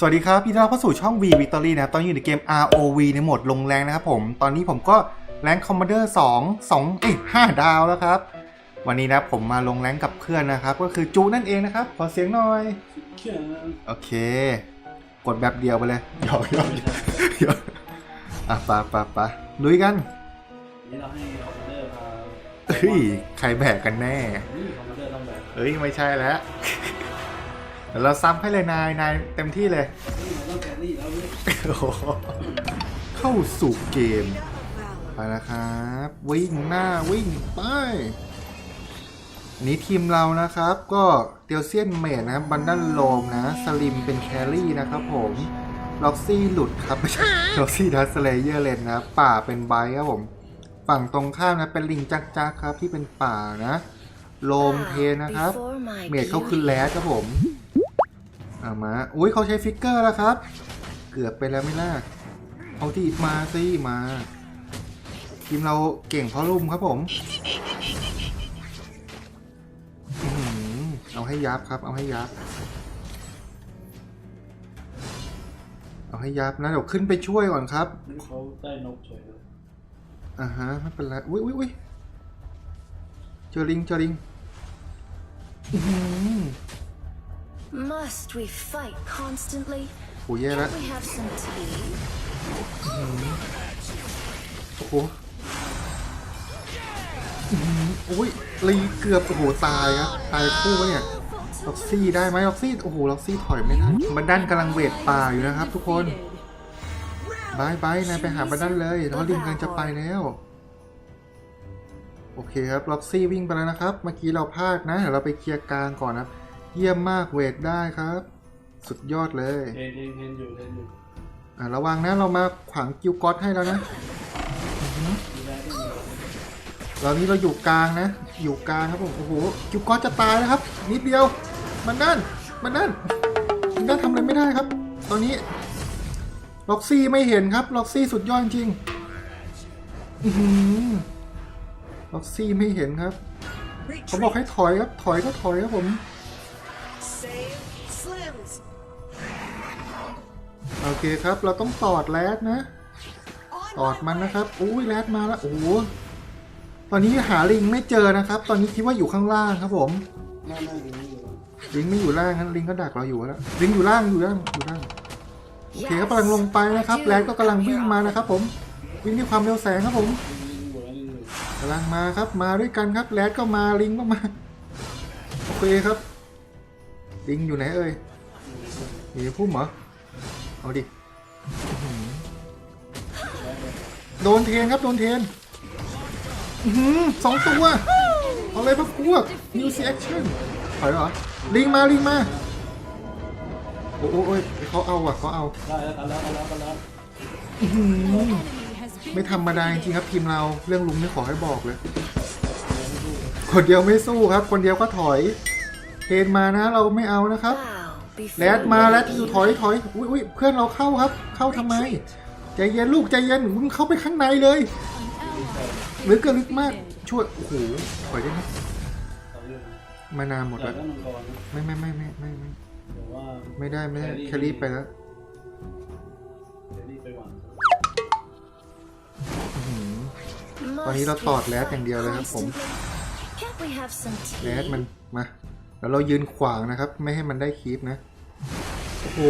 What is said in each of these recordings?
สวัสดีครับพี่ต้อนรับเข้าสู่ช่อง V Victory นะครับ ตอนนี้อยู่ในเกม ROV ในโหมดลงแรงนะครับผม ตอนนี้ผมก็แรงคอมมานเดอร์2 2เอ้ย5ดาวแล้วครับ วันนี้นะผมมาลงแรงกับเพื่อนนะครับ ก็คือจูนั่นเองนะครับ ขอเสียงหน่อย โอเค กดแบบเดียวไปเลยหยอกหยอกหยอกอะปะปะปะลุยกันนี่เราให้คอมมานเดอร์พาเฮ้ย ใครแบกกันแน่ นี่คอมมานเดอร์ต้องแบบเฮ้ย ไม่ใช่แล้ว เดี๋ยวเราซ้ำให้เลยนายนายเต็มที่เลยเนี่ยโอ้โหเข้าสู่เกมไปแล้วครับ วิ่งหน้าวิ่งไปอันนี้ทีมเรานะครับ ก็เตียวเซียนเมดนะครับบันดันโลมนะ สลิมเป็นแครี่นะครับผมล็อกซี่หลุดครับไม่ใช่ล็อกซี่ดัสเลเยอร์เลนนะ ป่าเป็นไบท์ครับผม ฝั่งตรงข้ามนะเป็นลิงจักจักครับที่เป็นป่านะ โลมเทนะครับ เมดเขาคือแรดครับผม อามา อุ้ยเขาใช้ฟิกเกอร์แล้วครับ เกือบไปแล้วไม่ล่ะเอาที่มาสิมา ทีมเราเก่งเพราะลุ่มครับผมอื้อหือเอาให้ยับครับ เอาให้ยับ เอาให้ยับนะเดี๋ยวขึ้นไปช่วยก่อนครับนี่เขาได้นกเฉยเลยอ่าฮะไม่เป็นไรอุ้ยอุ้ยอุ้ยเจอลิงเจอลิงอื้อหือ Must we fight constantly? โหแย่แล้ว Can't we have some tea? โอ้โหอื้อหืออุ้ยลีเกือบโอ้โหตายครับตายคู่ปะเนี่ยล็อกซี่ได้ไหมล็อกซี่โอ้โหล็อกซี่ถอยไม่ได้บันดันกำลังเวทป่าอยู่นะครับ ทุกคนบายบายนายไปหาบันดันเลยแล้วลิงกำลังจะไปแล้ว โอเคครับล็อกซี่วิ่งไปแล้วนะครับ เมื่อกี้เราพลาดนะเดี๋ยวเราไปเคลียร์กลางก่อนนะครับ เยี่ยมมากเวทได้ครับ สุดยอดเลยเทนเทนเทนอยู่เทนอยู่อะระวังนะเรามาขวางกิวก๊อตให้แล้วนะมีแรงที่มีตอนนี้เราอยู่กลางนะ อยู่กลางครับผมโอ้โหกิวก๊อตจะตายแล้วครับ นิดเดียว มันนั่น มันนั่นมันนั่นทำอะไรไม่ได้ครับ ตอนนี้ล็อกซี่ไม่เห็นครับล็อกซี่สุดยอดจริงอื้อหือล็อกซี่ไม่เห็นครับ เขาบอกให้ถอยครับ ถอยก็ถอยครับผม เคครับ เราต้องตอดแรดนะ ตอดมันนะครับอุ้ยแรดมาแล้วโอ้โหตอนนี้หาลิงไม่เจอนะครับ ตอนนี้คิดว่าอยู่ข้างล่างครับผมหน้าหน้าอยู่นี่อยู่ลิงไม่อยู่ล่างนั้นลิงก็ดักเราอยู่แล้วลิงอยู่ล่างอยู่ล่างอยู่ล่างโอเคครับกำลังลงไปนะครับแรดก็กำลังวิ่งมานะครับ ผมวิ่งด้วยความเร็วแสงครับผมกำลังมาครับมาด้วยกันครับแรดก็มาลิงก็มาโอเคครับลิงอยู่ไหนเอ่ยอยู่ในพุ่มเหรอ เอาดิโดนเทนครับ โดนเทนอือหือสองตัว เอาเลยพักพวก New C Action ถอยเหรอ ลิงมา ลิงมา โอ้โอ้ยเขาเอาว่ะเขาเอา ได้แล้วกันแล้วกันแล้วกันแล้วไม่ธรรมดาจริงครับทีมเราเรื่องลุงไม่ขอให้บอกเลย คนเดียวไม่สู้ครับ คนเดียวก็ถอยเทนมานะ เราไม่เอานะครับ แรดมาแรดอยู่ถอยถอยอุ้ยอุ้ยเพื่อนเราเข้าครับ เข้าทำไม ใจเย็นลูกใจเย็นมึงเข้าไปข้างในเลยลึกก็ลึกมากช่วยโอ้โหถอยได้ไหมต่อเรื่องมานานหมดแล้วไม่ไม่ไม่ไม่ไม่ไม่ไม่ได้ไม่ได้แครีไปแล้วตอนนี้เราตอดแรดอย่างเดียวเลยครับผมแรดมันมาแล้วเรายืนขวางนะครับ ไม่ให้มันได้คีปนะ โอ้โห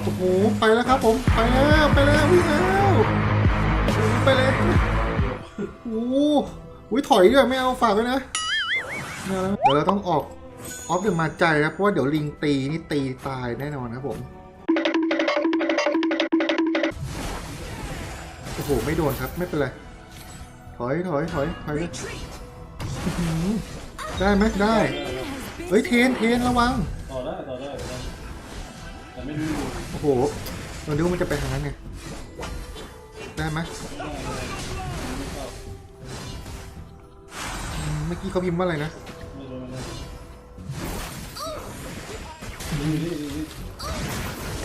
โอ้โหไปแล้วครับผมไปแล้วไปแล้ววิ่งแล้วโอ้โหไปแล้วโอ้โหอุ้ยถอยด้วยไม่เอาฝากไว้นะไม่เอานะเดี๋ยวเราต้องออกออฟเดอะมาใจนะเพราะว่าเดี๋ยวลิงตีนี่ตีตายแน่นอนครับผมโอ้โหไม่โดนครับไม่เป็นไรถอยถอยถอยถอยเลยอื้อหือได้ไหมได้เฮ้ยเทนเทนระวังต่อ ได้ต่อได้ต่อได้แต่ไม่รู้อยู่โอ้โหเราดูมันจะไปทางนั้นไงได้ไหมอืมเมื่อกี้เขาพิมพ์ว่าอะไรนะไม่รู้ไม่รู้นี่นี่นี่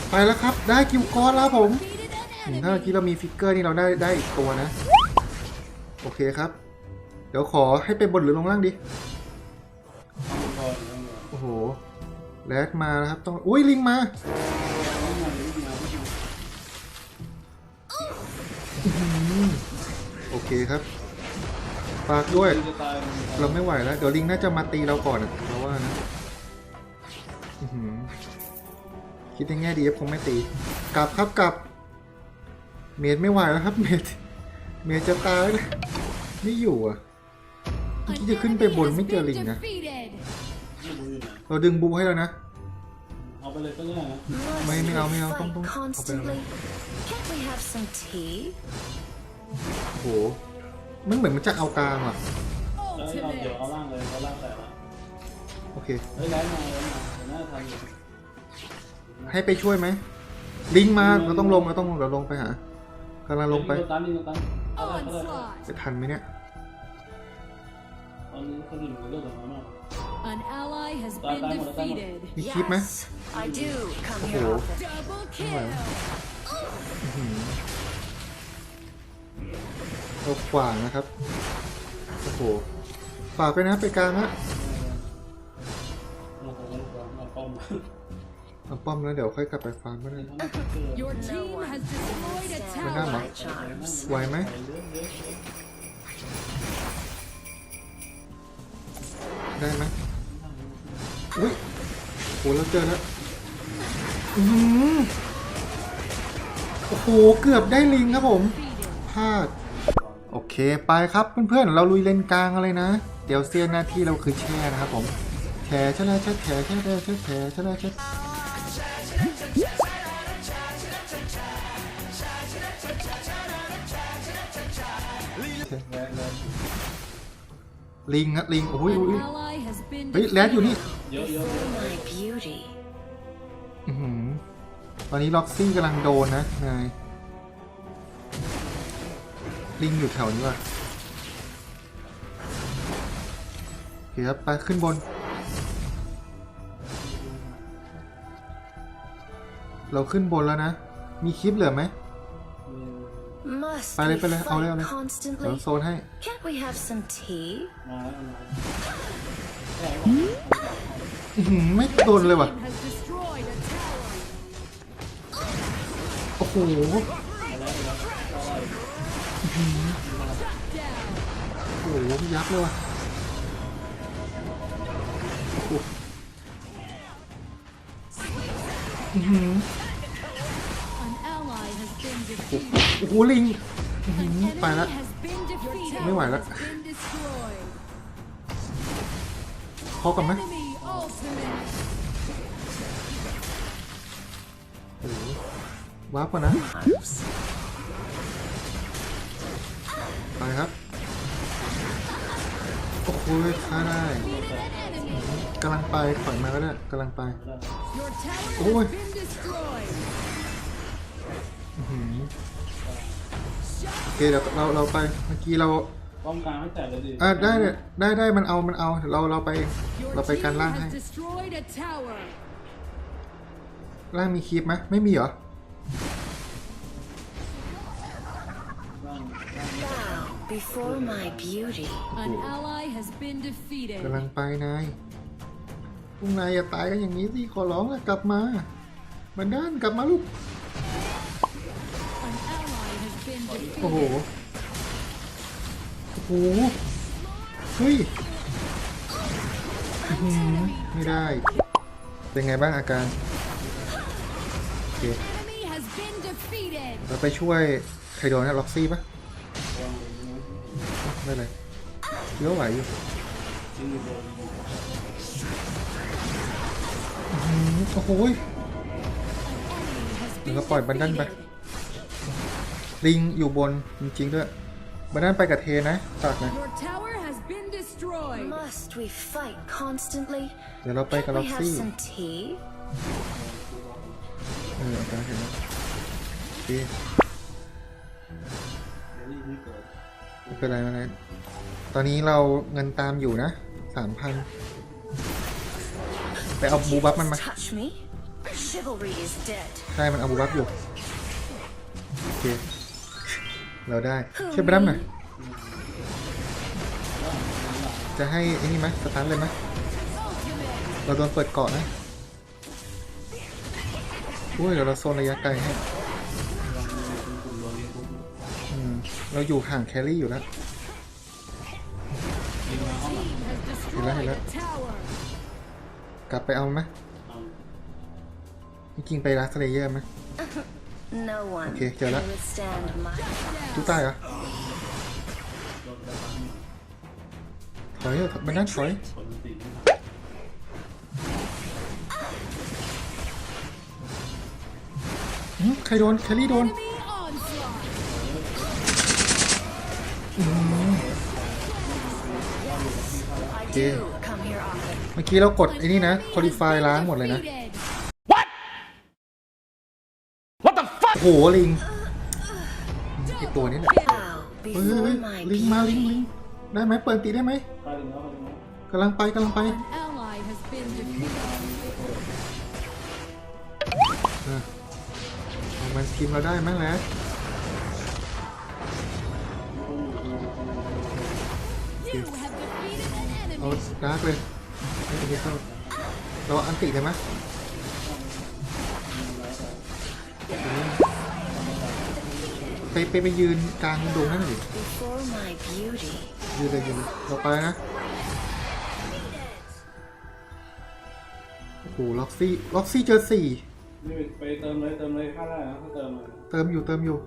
ไปแล้วครับ ได้กิวกอนแล้วผมอืมถ้าเมื่อกี้เรามีฟิกเกอร์นี่เราได้ได้อีกตัวนะ โอเคครับ เดี๋ยวขอให้ไปบนหรือลงล่างดี มังกมาแล้วครับต้องอุ้ยลิงมาโอเคครับฝากด้วย เราไม่ไหวแล้ว เดี๋ยวลิงน่าจะมาตีเราก่อนอะเราว่านะคิดในแง่ดีคงไม่ตี กลับครับกลับ เมดไม่ไหวแล้วครับ เมดเมดจะตายเลยไม่อยู่อะเมื่จะขึ้นไปบนไม่เจอลิงนะ เราดึงบูให้แล้วนะ เอาไปเลยก็ได้นะ Must May- may we I'll- may I'll- fight don't- don't- constantly? Can't we have some tea? โหมันเหมือนมันจะเอากลางอะเอ้ยเอาเดี๋ยว Ultimate. เอาล่างเลยเอาล่างแต่ละโอเค เฮ้ยไล่มาไล่มาเดี๋ยวน่าทันอยู่ให้ไปช่วยไหม ลิงมาเราต้องลงเราต้องลงเราลงไปหากำลังลงไปยิตัวตันยิงตัวตันเอาได้เอาได้ Onslaught. จะทันไหมเนี่ย ตอนนี้เขาอยู่ในเรื่องของมันมาก An ally has Bye, been bye, bye, bye. defeated. มีคลิปไหม Yes, I do come Oh. here often. Double kill. เราขวางนะครับ โอ้โหฝากไปนะไปกลางนะเราคงไม่ต้องเอาป้อมเอาป้อมแล้วเดี๋ยวค่อยกลับไปฟาร์มก็ได้ Your team has destroyed a Stand Madame. tower. my charms. ไหวไหม ได้ไหม อุ้ยโหเราเจอแล้วอือหือโอ้โห เกือบได้ลิงครับผมพลาด โอเคไปครับเพื่อนๆ เราลุยเลนกลางอะไรนะ เดี๋ยวเซียนหน้าที่เราคือแช่นะครับผมแฉชะละชะแฉชะละชะแฉชะละชะลิงอะลิงโอ้ย An อุ้ย ally has been เฮ้ยแรดอยู่นี่ defeated. เยอะเยอะเยอะ My beauty. อื้อหือตอนนี้ล็อกซี่กำลังโดนนะนายลิงอยู่แถวนี้ว่ะโอเคครับไปขึ้นบน เราขึ้นบนแล้วนะ มีคลิปเหลือไหม Must ไปเลย we ไปเลยเอาเลยเอา fight เลยเดี๋ยว constantly? โซนให้ Can't we have some tea? มาแล้วมาอื้อหือไม่โดนเลยว่ะ Team has destroyed a tower. โอ้โห Down. โอ้โหยับเลยว่ะโอ้โหอื้อหือ An ally has been โอ้ defeated. โหลิงอื้อหือ Enemy ไปละ has been defeated. ไม่ไหวละ Has been destroyed. พอกันไหม Enemy ultimate. โอ้โหวาร์ปก่อนนะ Arms. ไปครับ โอ้โหฆ่าได้ Defeated an enemy. กำลังไปถอยมาก็ได้กำลังไป Your tower Ôi. has been destroyed. อื้อหือโอ เคเดี๋ยวเราเราไปเมื่อกี้เราป้อมกลางให้แตกเลยดิอ่าได้เนี่ยได้ได้มันเอามันเอาเราเราไปเอง Your เราไป team กันล่างให้ has destroyed a tower. ล่างมีคลิปไหมไม่มีเหรอล่าง Bow before my beauty. An ally has been defeated. กำลังไปนายพวกนายอย่าตายกันอย่างนี้สิขอร้องละกลับมาบันด้านกลับมาลูก โอ้โห defeated. โอ้โห เฮ้ยอื้อหือไม่ได้ เป็นไงบ้างอาการ โอเค Enemy has been defeated. เราไปช่วยใครโดนนะล็อกซี่ปะวางเลยนะไม่เป็นไรเยอะไหวอยู่ยิงอยู่โดนอืมโอ้โหย Enemy has เดี๋ยว been ก็ปล่อยบันดันไป defeated. ลิงอยู่บนจริงๆด้วยบันดันไปกับเทนะฝากนะ Your tower has been destroyed. Must we fight constantly? เดี๋ยวเราไปกับ Can't ล็อ we ก have ซี่ some tea? เอออาการเห็นไหมโอเคเดี๋ยวนี่ไม่เกิดไม่เป็นไรไม่เป็นไรตอนนี้เราเงินตามอยู่นะสามพันไปเอาบูบัฟมันมา Touch me? Chivalry is dead. ใช่มันเอาบูบัฟอยู่โอเค เราได้ช่วยไปรับหน่อยจะให้ไอ้นี่ไหมสตาร์ทเลยไหมเราโดนเปิดเกาะนะโอ้ยเดี๋ยวเราโซนระยะไกลให้ลองดูเป็นกลุ่มโรลีปุ๊บอืมเราอยู่ห่างแครี่อยู่แล้วยิงมาห้องหลัง Team has Hello, destroyed hello. a tower. กลับไปเอาไหมเอาจริงๆไปรัสเลเยอร์ไหม No one Okay, can Jella. withstand my ตู้ใต้เหรอโดนกระตังถอยเถอะมันนั่นถอยผลตีนหึใครโดนแครี่โดน Enemy onslaught. I Okay. do come here often. เมื่อกี้เรากดไอ้นี่นะคอลิฟายล้างหมดเลยนะ Defeated. โหลิงไอตัวนี้แหละเฮ้ยเฮ้ยเฮ้ยลิงมาลิงลิงได้ไหมเปิดตีได้ไหมกำลังไปกำลังไปเออเอามันทีมเราได้ไหมแล้วเอาดาร์กเลยไม่เป็นไรเข้าเราอันติได้ไหม ไปไปไปยืนกลางดงนั่นหนิ Before my beauty. ยืนเลยยืนเลยเราไปนะโอ้โหล็อกซี่ล็อกซี่เจอสี่นี่ไปเติมเลยเติมเลยค่าได้นะถ้าเติมเลยเติมอยู่เติมอยู่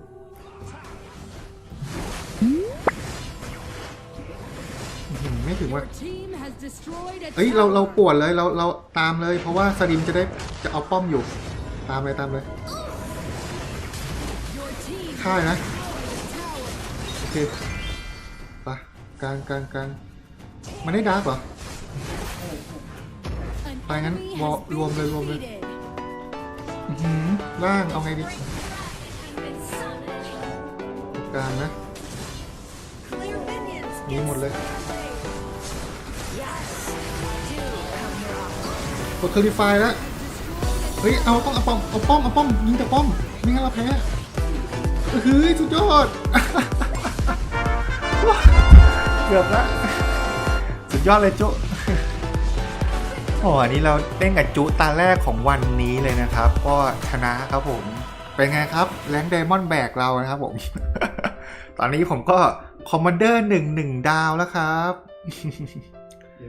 อื้อหือไม่ถึงว่ะ Your team has destroyed a เฮ้ยเราเรา tower. ปวดเลยเราเราตามเลย เพราะว่าสลิมจะได้จะเอาป้อมอยู่ ตามเลยตามเลย Your team ค่ายนะ โอเคไปกลางกลางกลางมันได้ดาร์กเหรอ ไปงั้นวอรวมเลยรวมเลยอื้อหือล่างเอาไงดีกลางนะมีหมดเลยกดคลิฟายแล้ว เฮ้ย เอาต้องเอาป้อมเอาป้อมเอาป้อมยิงแต่ป้อม ไม่งั้นเราแพ้ เฮ้ยสุดยอด เกือบละสุดยอดเลยจุโอ้อันนี้เราเล่นกับจุตาแรกของวันนี้เลยนะครับ ก็ชนะครับผม เป็นไงครับแรงไดมอนด์แบกเรานะครับผม ตอนนี้ผมก็คอมมานเดอร์หนึ่งหนึ่งดาวแล้วครับ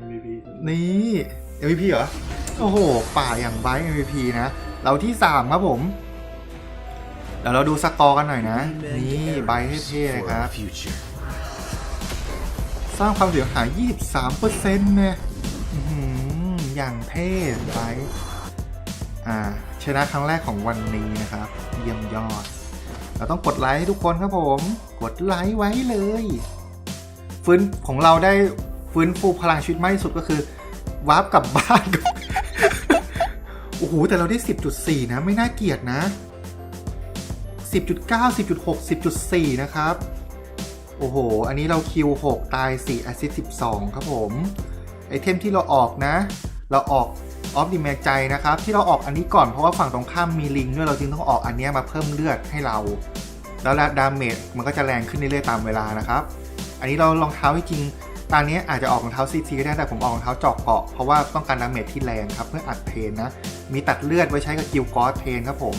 MVP นี่ MVP เหรอ โอ้โห ป่าอย่างไบ MVP นะ เราที่ 3 ครับผมเดี๋ยวเราดูสกอร์กันหน่อยนะ นี่ไบเท่ๆเลยครับ future. สร้างความเสียหาย 23%เนี่ยอื้อหืออย่างเท่ไบอ่า ชนะครั้งแรกของวันนี้นะครับ เยี่ยมยอด เราต้องกดไลค์ให้ทุกคนครับผม กดไลค์ไว้เลย ฟื้นของเราได้ฟื้นฟูพลังชีวิตมากที่สุดก็คือวาร์ปกลับบ้าน โอ้โห แต่เราได้ 10.4 นะ ไม่น่าเกลียดนะ 10.9 10.6 10.4 นะครับ โอ้โห อันนี้เราคิว 6 ตาย 4 แอสซิส12 ครับผม ไอเทมที่เราออกนะ เราออกออฟดิแมจใจนะครับ ที่เราออกอันนี้ก่อนเพราะว่าฝั่งตรงข้ามมีลิงด้วยเราจึงต้องออกอันนี้มาเพิ่มเลือดให้เรา แล้วดาเมจมันก็จะแรงขึ้นเรื่อยๆตามเวลานะครับ อันนี้เรารองเท้าที่จริงตอนนี้อาจจะออกรองเท้าซีซีก็ได้แต่ผมออกรองเท้าจาะเกาะเพราะว่าต้องการดาเมจที่แรงครับเพื่ออัดเทนนะ มีตัดเลือดไว้ใช้กับกิลกอสเทนครับผม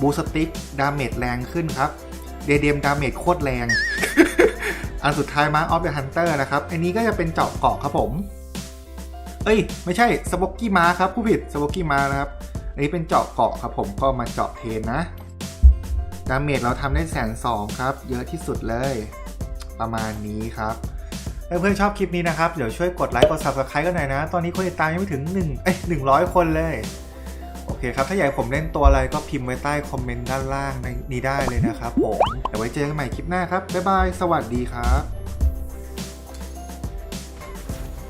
บูสติกดาเมจแรงขึ้นครับเดเดมดาเมจโคตรแรง อันสุดท้ายมาร์ออฟเดอะฮันเตอร์นะครับ อันนี้ก็จะเป็นเจาะเกาะครับผม เอ้ย ไม่ใช่สป็อกกี้มาครับ ผู้ผิดสป็อกกี้มานะครับ อันนี้เป็นเจาะเกาะครับผมก็มาเจาะเทนนะ ดาเมจเราทำได้แสนสองครับ เยอะที่สุดเลย ประมาณนี้ครับเพื่อนๆชอบคลิปนี้นะครับ เดี๋ยวช่วยกดไลค์กด subscribe กันหน่อยนะ ตอนนี้คนติดตามยังไม่ถึง1เอ้ย100 คนเลย โอเคครับ ถ้าอยากผมเล่นตัวอะไรก็พิมพ์ไว้ใต้คอมเมนต์ด้านล่างในนี้ได้เลยนะครับผม เดี๋ยวไว้เจอกันใหม่คลิปหน้าครับ บ๊ายบาย สวัสดีครับ